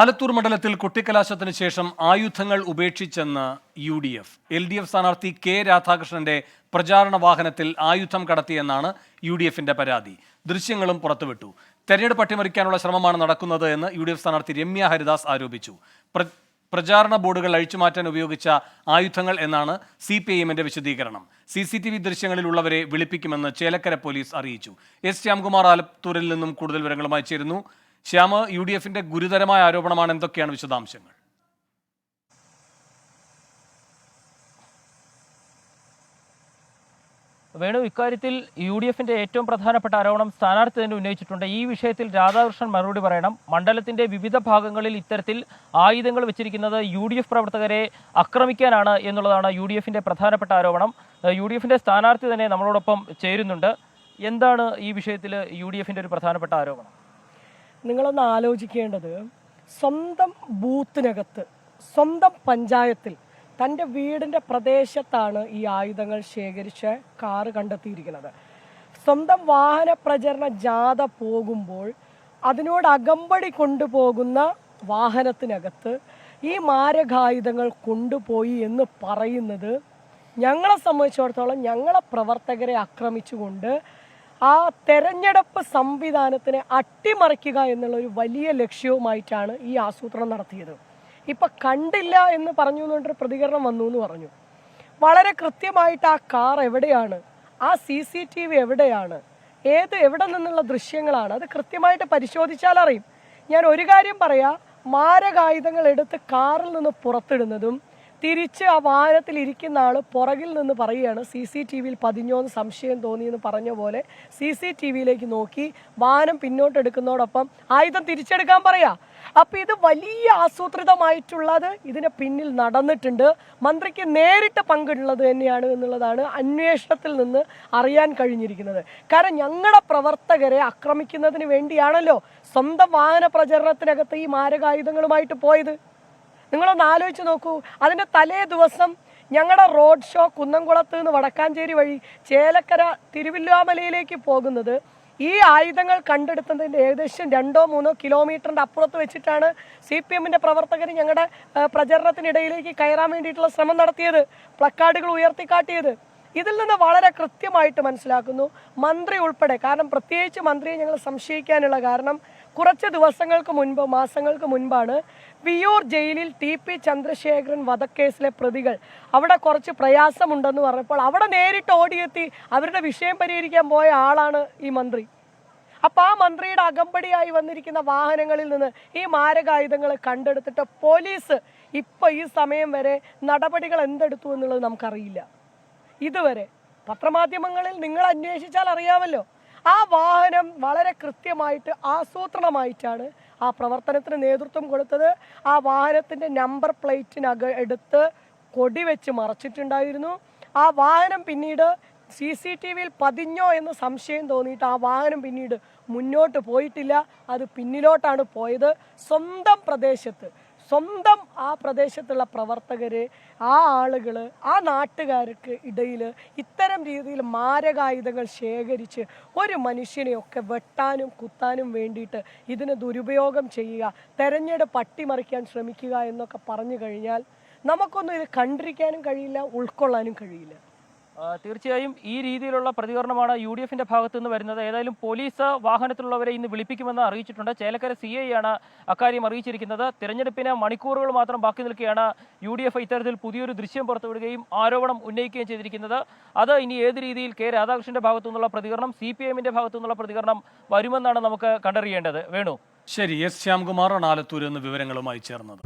ആലത്തൂർ മണ്ഡലത്തിൽ കുട്ടിക്കലാശത്തിന് ശേഷം ആയുധങ്ങൾ ഉപേക്ഷിച്ചെന്ന് U D F L D F സ്ഥാനാർത്ഥി കെ രാധാകൃഷ്ണന്റെ പ്രചാരണ വാഹനത്തിൽ ആയുധം കടത്തിയെന്നാണ് യു ഡി എഫിന്റെ പരാതി. ദൃശ്യങ്ങളും പുറത്തുവിട്ടു. തെരഞ്ഞെടുപ്പ് അട്ടിമറിക്കാനുള്ള ശ്രമമാണ് നടക്കുന്നത് എന്ന് യു ഡി എഫ് സ്ഥാനാർത്ഥി രമ്യ ഹരിദാസ് ആരോപിച്ചു. പ്രചാരണ ബോർഡുകൾ അഴിച്ചുമാറ്റാൻ ഉപയോഗിച്ച ആയുധങ്ങൾ എന്നാണ് സി പി ഐ എമ്മിന്റെ വിശദീകരണം. സി സി ടി വി ദൃശ്യങ്ങളിലുള്ളവരെ വിളിപ്പിക്കുമെന്ന് ചേലക്കര പോലീസ് അറിയിച്ചു. എസ് ശ്യാംകുമാർ ആലത്തൂരിൽ നിന്നും കൂടുതൽ വിവരങ്ങളുമായി ചേരുന്നു. ശ്യാമ് യു ഡി എഫിന്റെ ഗുരുതരമായ ആരോപണമാണ്. എന്തൊക്കെയാണ് വിശദാംശങ്ങൾ? വേണു ഇക്കാര്യത്തിൽ യു ഡി എഫിന്റെ ഏറ്റവും പ്രധാനപ്പെട്ട ആരോപണം സ്ഥാനാർത്ഥി തന്നെ ഉന്നയിച്ചിട്ടുണ്ട്. ഈ വിഷയത്തിൽ രാധാകൃഷ്ണൻ മറുപടി പറയണം. മണ്ഡലത്തിന്റെ വിവിധ ഭാഗങ്ങളിൽ ഇത്തരത്തിൽ ആയുധങ്ങൾ വെച്ചിരിക്കുന്നത് യു ഡി എഫ് പ്രവർത്തകരെ ആക്രമിക്കാനാണ് എന്നുള്ളതാണ് യു ഡി എഫിന്റെ പ്രധാനപ്പെട്ട ആരോപണം. യു ഡി എഫിന്റെ സ്ഥാനാർത്ഥി തന്നെ നമ്മളോടൊപ്പം ചേരുന്നുണ്ട്. എന്താണ് ഈ വിഷയത്തിൽ യു ഡി എഫിന്റെ ഒരു പ്രധാനപ്പെട്ട ആരോപണം? നിങ്ങളൊന്ന് ആലോചിക്കേണ്ടത് സ്വന്തം ബൂത്തിനകത്ത് സ്വന്തം പഞ്ചായത്തിൽ തന്റെ വീടിന്റെ പ്രദേശത്താണ് ഈ ആയുധങ്ങൾ ശേഖരിച്ച് കാറ് കണ്ടെത്തിയിരിക്കുന്നത്. സ്വന്തം വാഹന പ്രചരണ ജാഥ പോകുമ്പോൾ അതിനോട് അകമ്പടി കൊണ്ടുപോകുന്ന വാഹനത്തിനകത്ത് ഈ മാരകായുധങ്ങൾ കൊണ്ടുപോയി എന്ന് പറയുന്നത് ഞങ്ങളെ സംബന്ധിച്ചിടത്തോളം ഞങ്ങളെ പ്രവർത്തകരെ ആക്രമിച്ചുകൊണ്ട് ആ തെരഞ്ഞെടുപ്പ് സംവിധാനത്തിനെ അട്ടിമറിക്കുക എന്നുള്ള ഒരു വലിയ ലക്ഷ്യവുമായിട്ടാണ് ഈ ആസൂത്രണം നടത്തിയത്. ഇപ്പം കണ്ടില്ല എന്ന് പറഞ്ഞു എന്നുകൊണ്ടൊരു പ്രതികരണം വന്നു എന്ന് പറഞ്ഞു. വളരെ കൃത്യമായിട്ട് ആ കാർ എവിടെയാണ്? ആ സി സി ടി വി എവിടെയാണ്? ഏത് എവിടെ നിന്നുള്ള ദൃശ്യങ്ങളാണ്? അത് കൃത്യമായിട്ട് പരിശോധിച്ചാൽ അറിയും. ഞാൻ ഒരു കാര്യം പറയാം മാരകായുധങ്ങൾ എടുത്ത് കാറിൽ നിന്ന് പുറത്തിടുന്നതും തിരിച്ച് ആ വാഹനത്തിൽ ഇരിക്കുന്ന ആൾ പുറകിൽ നിന്ന് പറയുകയാണ് സി സി ടി വിയിൽ പതിഞ്ഞോന്ന് സംശയം തോന്നി എന്ന് പറഞ്ഞ പോലെ സി സി ടി വിയിലേക്ക് നോക്കി വാഹനം പിന്നോട്ടെടുക്കുന്നതോടൊപ്പം ആയുധം തിരിച്ചെടുക്കാൻ പറയാ. അപ്പൊ ഇത് വലിയ ആസൂത്രിതമായിട്ടുള്ളത് ഇതിന് പിന്നിൽ നടന്നിട്ടുണ്ട്. മന്ത്രിക്ക് നേരിട്ട് പങ്കുള്ളത് തന്നെയാണ് എന്നുള്ളതാണ് അന്വേഷണത്തിൽ നിന്ന് അറിയാൻ കഴിഞ്ഞിരിക്കുന്നത്. കാരണം ഞങ്ങളുടെ പ്രവർത്തകരെ ആക്രമിക്കുന്നതിന് വേണ്ടിയാണല്ലോ സ്വന്തം വാഹന പ്രചരണത്തിനകത്ത് ഈ മാരകായുധങ്ങളുമായിട്ട് പോയത്. നിങ്ങളൊന്ന് ആലോചിച്ച് നോക്കൂ. അതിന്റെ തലേ ദിവസം ഞങ്ങളുടെ റോഡ് ഷോ കുന്നംകുളത്ത് നിന്ന് വടക്കാഞ്ചേരി വഴി ചേലക്കര തിരുവില്ലാമലയിലേക്ക് പോകുന്നത് ഈ ആയുധങ്ങൾ കണ്ടെടുത്തതിന്റെ ഏകദേശം രണ്ടോ മൂന്നോ കിലോമീറ്ററിന്റെ അപ്പുറത്ത് വെച്ചിട്ടാണ് സി പി എമ്മിന്റെ പ്രവർത്തകർ ഞങ്ങളുടെ പ്രചരണത്തിനിടയിലേക്ക് കയറാൻ വേണ്ടിയിട്ടുള്ള ശ്രമം നടത്തിയത് പ്ലക്കാർഡുകൾ ഉയർത്തിക്കാട്ടിയത്. ഇതിൽ നിന്ന് വളരെ കൃത്യമായിട്ട് മനസ്സിലാക്കുന്നു. മന്ത്രി ഉൾപ്പെടെ കാരണം പ്രത്യേകിച്ച് മന്ത്രിയെ ഞങ്ങൾ സംശയിക്കാനുള്ള കാരണം കുറച്ച് ദിവസങ്ങൾക്ക് മുൻപ് മാസങ്ങൾക്ക് മുൻപാണ് വിയൂർ ജയിലിൽ ടി പി ചന്ദ്രശേഖരൻ വധക്കേസിലെ പ്രതികൾ. അവിടെ കുറച്ച് പ്രയാസമുണ്ടെന്ന് പറഞ്ഞപ്പോൾ അവിടെ നേരിട്ട് ഓടിയെത്തി അവരുടെ വിഷയം പരിഹരിക്കാൻ പോയ ആളാണ് ഈ മന്ത്രി. അപ്പം ആ മന്ത്രിയുടെ അകമ്പടിയായി വന്നിരിക്കുന്ന വാഹനങ്ങളിൽ നിന്ന് ഈ മാരകായുധങ്ങൾ കണ്ടെടുത്തിട്ട് പോലീസ് ഇപ്പോൾ ഈ സമയം വരെ നടപടികൾ എന്തെടുത്തു എന്നുള്ളത് നമുക്കറിയില്ല. ഇതുവരെ പത്രമാധ്യമങ്ങളിൽ നിങ്ങൾ അന്വേഷിച്ചാൽ അറിയാമല്ലോ. ആ വാഹനം വളരെ കൃത്യമായിട്ട് ആസൂത്രണമായിട്ടാണ് ആ പ്രവർത്തനത്തിന് നേതൃത്വം കൊടുത്തത്. ആ വാഹനത്തിന്റെ നമ്പർ പ്ലേറ്റിനക എടുത്ത് കൊടി വെച്ച് മറച്ചിട്ടുണ്ടായിരുന്നു. ആ വാഹനം പിന്നീട് സി സി ടി വിയിൽ പതിഞ്ഞോ എന്ന് സംശയം തോന്നിയിട്ട് ആ വാഹനം പിന്നീട് മുന്നോട്ട് പോയിട്ടില്ല. അത് പിന്നിലോട്ടാണ് പോയത്. സ്വന്തം പ്രദേശത്ത് സ്വന്തം ആ പ്രദേശത്തുള്ള പ്രവർത്തകർ ആ ആളുകൾ ആ നാട്ടുകാർക്ക് ഇടയിൽ ഇത്തരം രീതിയിൽ മാരകായുധങ്ങൾ ശേഖരിച്ച് ഒരു മനുഷ്യനെയൊക്കെ വെട്ടാനും കുത്താനും വേണ്ടിയിട്ട് ഇതിന് ദുരുപയോഗം ചെയ്യുക തെരഞ്ഞെടുപ്പ് പട്ടിമറിക്കാൻ ശ്രമിക്കുക എന്നൊക്കെ പറഞ്ഞു കഴിഞ്ഞാൽ നമുക്കൊന്നും ഇത് കണ്ടിരിക്കാനും കഴിയില്ല ഉൾക്കൊള്ളാനും കഴിയില്ല. തീർച്ചയായും ഈ രീതിയിലുള്ള പ്രതികരണമാണ് യു ഡി എഫിന്റെ ഭാഗത്തു നിന്ന് വരുന്നത്. ഏതായാലും പോലീസ് വാഹനത്തിലുള്ളവരെ ഇന്ന് വിളിപ്പിക്കുമെന്ന് അറിയിച്ചിട്ടുണ്ട്. ചേലക്കര സി ഐ ആണ് അക്കാര്യം അറിയിച്ചിരിക്കുന്നത്. തിരഞ്ഞെടുപ്പിന് മണിക്കൂറുകൾ മാത്രം ബാക്കി നിൽക്കുകയാണ് യു ഡി എഫ് ഇത്തരത്തിൽ പുതിയൊരു ദൃശ്യം പുറത്തുവിടുകയും ആരോപണം ഉന്നയിക്കുകയും ചെയ്തിരിക്കുന്നത്. അത് ഇനി ഏത് രീതിയിൽ കെ രാധാകൃഷ്ണന്റെ ഭാഗത്തു നിന്നുള്ള പ്രതികരണം സി പി എമ്മിന്റെ ഭാഗത്തു നിന്നുള്ള പ്രതികരണം വരുമെന്നാണ് നമുക്ക് കണ്ടറിയേണ്ടത്. വേണു? ശരി എസ് ശ്യാംകുമാറാണ് ആലത്തൂരിൽ നിന്ന് വിവരങ്ങളുമായി ചേർന്നത്.